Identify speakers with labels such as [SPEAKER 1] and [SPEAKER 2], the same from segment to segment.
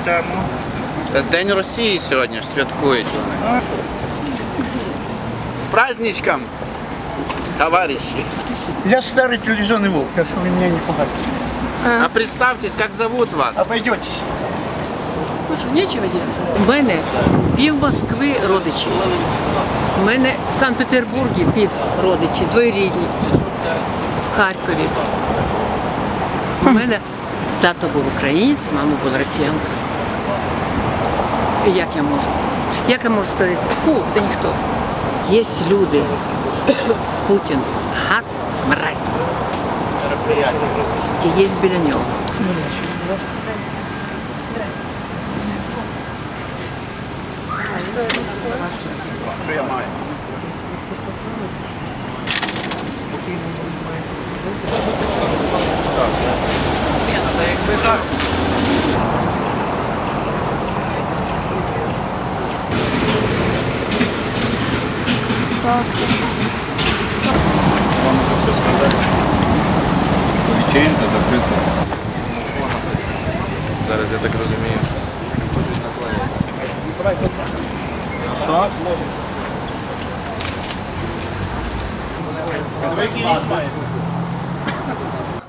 [SPEAKER 1] Вітаємо.
[SPEAKER 2] Та День Росії сьогодні ж святкують вони. З праздничком, товарищи.
[SPEAKER 1] Я старый телевизионный волк, так что вы меня не пугайте.
[SPEAKER 2] А представьтесь, как зовут вас?
[SPEAKER 1] Обойдетесь.
[SPEAKER 3] Ну що, нічого робити? У мене пів Москви родичі. У мене в Санкт-Петербургі пів родичі, двоюрідні. В Харкові. У мене тато був українець, мама була росіянка. І Як я можу? Як я можу сказати? Фу, та ніхто. Є люди. Путін гад, мразь. І є біля нього.
[SPEAKER 2] Що я маю?
[SPEAKER 4] Вечеринка закрита. Зараз я так розумію, що хочуть наклеїти. Що?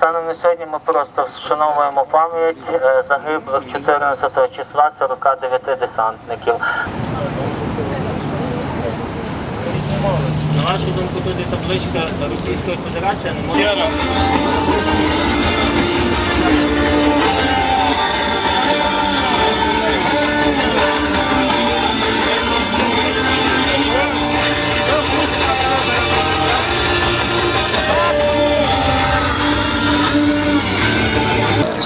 [SPEAKER 5] Станом на сьогодні ми просто вшановуємо пам'ять е, загиблих 14 числа 49 десантників. На вашу думку, тут є табличка Російської Федерації не може.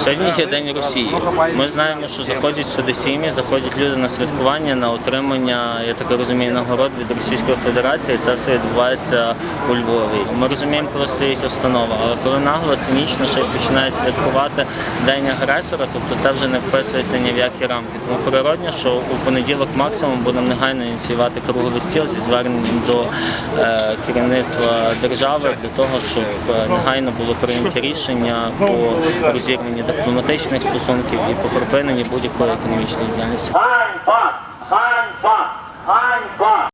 [SPEAKER 5] Сьогодні є День Росії. Ми знаємо, що заходять сюди сім'ї, заходять люди на святкування, на отримання, я так розумію, нагород від Російської Федерації. Це все відбувається у Львові. Ми розуміємо, коли стоїть установа, але коли нагло, цинічно ще починають святкувати День агресора, тобто це вже не вписується ні в які рамки. Тому природно, що у понеділок максимум будемо негайно ініціювати круговий стіл зі зверненням до е, керівництва держави для того, щоб е, негайно було прийнято рішення по розірванні дипломатичних стосунків і по припиненні будь-якої економічної діяльності. Ганьба! Ганьба! Ганьба!